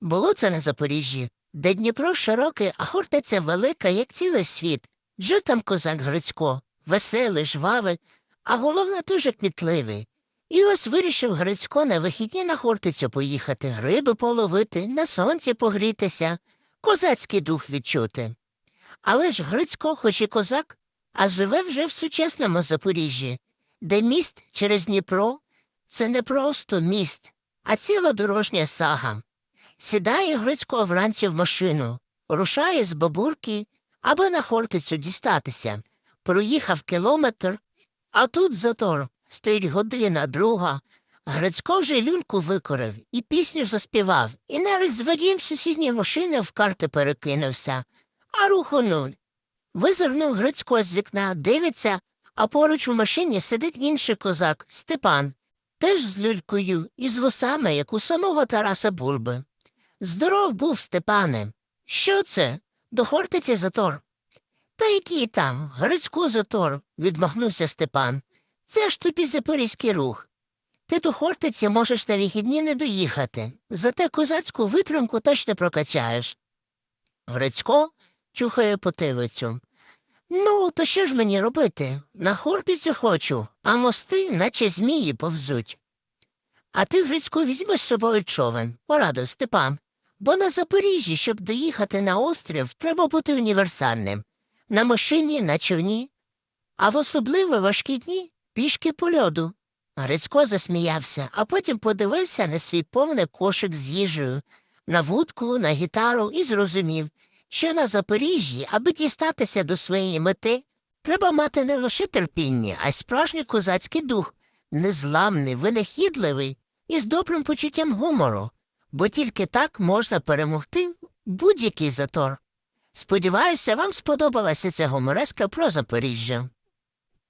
Було це на Запоріжжі, де Дніпро широкий, а Хортиця велика, як цілий світ. Жив там козак Грицько, веселий, жвавий, а головне дуже кмітливий. І ось вирішив Грицько на вихідні на Хортицю поїхати, риби половити, на сонці погрітися, козацький дух відчути. Але ж Грицько, хоч і козак, а живе вже в сучасному Запоріжжі, де міст через Дніпро це не просто міст, а ціла дорожня сага. Сідає Грицько вранці в машину, рушає з бабурки, аби на Хортицю дістатися. Проїхав кілометр, а тут затор. Стоїть година, друга. Грицько вже люльку викорив і пісню заспівав, і навіть з водієм сусідньої машини в карти перекинувся. А руху нуль. Визирнув Грицько з вікна, дивиться, а поруч у машині сидить інший козак Степан, теж з люлькою і з вусами, як у самого Тараса Бульби. Здоров був, Степане. Що це? До Хортиці затор. Та який там, Грицько затор, відмахнувся Степан. Це ж тобі запорізький рух. Ти до Хортиці можеш на вихідні не доїхати, зате козацьку витримку точно прокачаєш. Грицько чухає потилицю. Ну, то що ж мені робити? На Хортицю хочу, а мости, наче змії, повзуть. А ти, Грицько, візьми з собою човен, порадив Степан. Бо на Запоріжжі, щоб доїхати на острів, треба бути універсальним. На машині, на човні. А в особливо важкі дні пішки по льоду. Грицько засміявся, а потім подивився на свій повний кошик з їжею, на вудку, на гітару і зрозумів, що на Запоріжжі, аби дістатися до своєї мети, треба мати не лише терпіння, а й справжній козацький дух, незламний, винахідливий і з добрим почуттям гумору, бо тільки так можна перемогти будь-який затор. Сподіваюся, вам сподобалася ця гумореска про Запоріжжя.